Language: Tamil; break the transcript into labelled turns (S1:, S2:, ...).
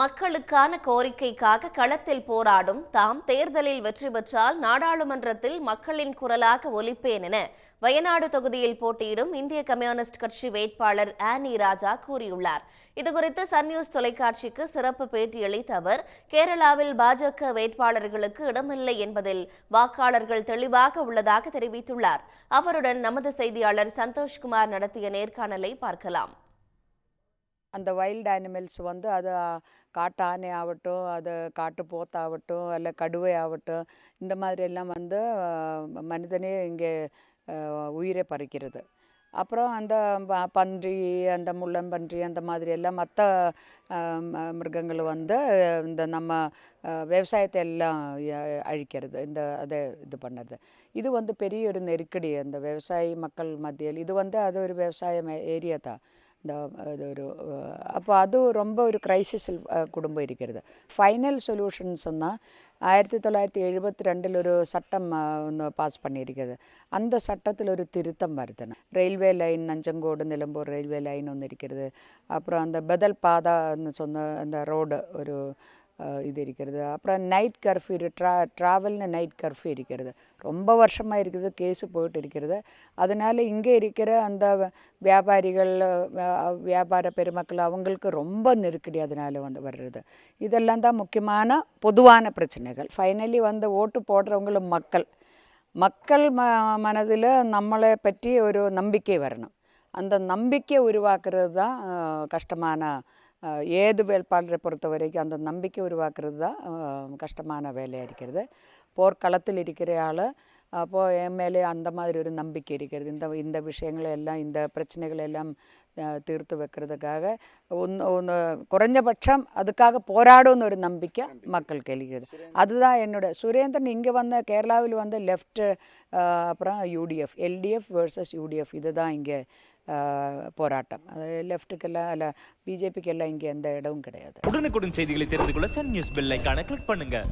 S1: மக்களுக்கான கோரிக்கைக்காக களத்தில் போராடும் தாம் தேர்தலில் வெற்றி பெற்றால் நாடாளுமன்றத்தில் மக்களின் குரலாக ஒலிப்பேன் என வயநாடு தொகுதியில் போட்டியிடும் இந்திய கம்யூனிஸ்ட் கட்சி வேட்பாளர் ஆனி ராஜா கூறியுள்ளார். இதுகுறித்து சன் நியூஸ் தொலைக்காட்சிக்கு சிறப்பு பேட்டியளித்த அவர் கேரளாவில் பாஜக வேட்பாளர்களுக்கு இடமில்லை என்பதில் வாக்காளர்கள் தெளிவாக உள்ளதாக தெரிவித்துள்ளார். அவருடன் நமது செய்தியாளர் சந்தோஷ்குமார் நடத்திய நேர்காணலை பார்க்கலாம்.
S2: அந்த வைல்டு அனிமல்ஸ் வந்து அது காட்டு ஆனை ஆகட்டும் அது காட்டு போத்தாகட்டும் இல்லை கடுவை ஆகட்டும் இந்த மாதிரி எல்லாம் வந்து மனிதனே இங்கே உயிரை பறிக்கிறது. அப்புறம் அந்த ப- பன்றி அந்த முள்ளம்பன்றி அந்த மாதிரி எல்லாம் மற்ற மிருகங்கள் வந்து இந்த நம்ம விவசாயத்தை எல்லாம் அழிக்கிறது இந்த அதை இது பண்ணுறது. இது வந்து பெரிய ஒரு நெருக்கடி அந்த விவசாயி மக்கள் மத்தியில். இது வந்து அது ஒரு விவசாய ஏரியா தான். இந்த இது ஒரு அப்போ அது ரொம்ப ஒரு கிரைசிஸில் குடும்பம் இருக்கிறது. ஃபைனல் சொல்யூஷன் சொன்னால் ஆயிரத்தி தொள்ளாயிரத்தி எழுபத்தி ரெண்டில் ஒரு சட்டம் ஒன்று பாஸ் பண்ணியிருக்கிறது. அந்த சட்டத்தில் ஒரு திருத்தம் வருதுன்னு railway line Nanjangud Nilambur railway line ஒன்று இருக்கிறது. அப்புறம் அந்த பதல் பாதான்னு சொன்ன அந்த ரோடு ஒரு இது இருக்கிறது. அப்புறம் நைட் கர்ஃப்யூ ட்ரா ட்ராவல்னு நைட் கர்ஃப்யூ இருக்கிறது. ரொம்ப வருஷமாக இருக்குது கேஸு போயிட்டு இருக்கிறது. அதனால் இங்கே இருக்கிற அந்த வியாபாரிகள் வியாபார பெருமக்கள் அவங்களுக்கு ரொம்ப நெருக்கடி அதனால் வந்து வர்றது. இதெல்லாம் தான் முக்கியமான பொதுவான பிரச்சனைகள். ஃபைனலி வந்து ஓட்டு போடுறவங்களும் மக்கள். மக்கள் ம மனதில் நம்மளை பற்றி ஒரு நம்பிக்கை வரணும். அந்த நம்பிக்கை உருவாக்குறது தான் கஷ்டமான ஏது வேட்பாளரை பொறுத்த வரைக்கும் அந்த நம்பிக்கை உருவாக்குறது தான் கஷ்டமான வேலையாக இருக்கிறது. போர்க்களத்தில் இருக்கிற ஆள் அப்போது என் மேலே அந்த மாதிரி ஒரு நம்பிக்கை இருக்கிறது. இந்த இந்த விஷயங்களை எல்லாம் இந்த பிரச்சனைகளை எல்லாம் தீர்த்து வைக்கிறதுக்காக ஒன்று ஒன்று குறைஞ்சபட்சம் அதுக்காக போராடும்னு ஒரு நம்பிக்கை மக்களுக்கு இருக்கிறது அதுதான் என்னோட சுரேந்திரன் இங்கே வந்த கேரளாவில் வந்து லெஃப்ட் அப்புறம் யூடிஎஃப் எல்டிஎஃப் வேர்சஸ் யூடிஎஃப் இதுதான் இங்கே போராட்டம். அது லெஃப்ட்டுக்கெல்லாம் அல்ல பிஜேபிக்கெல்லாம் இங்கே எந்த இடமும் கிடையாது.
S3: உடனுக்குடன் செய்திகளை தெரிந்து கொள்ள சன் நியூஸ் பெல் ஐக்கான கிளிக் பண்ணுங்கள்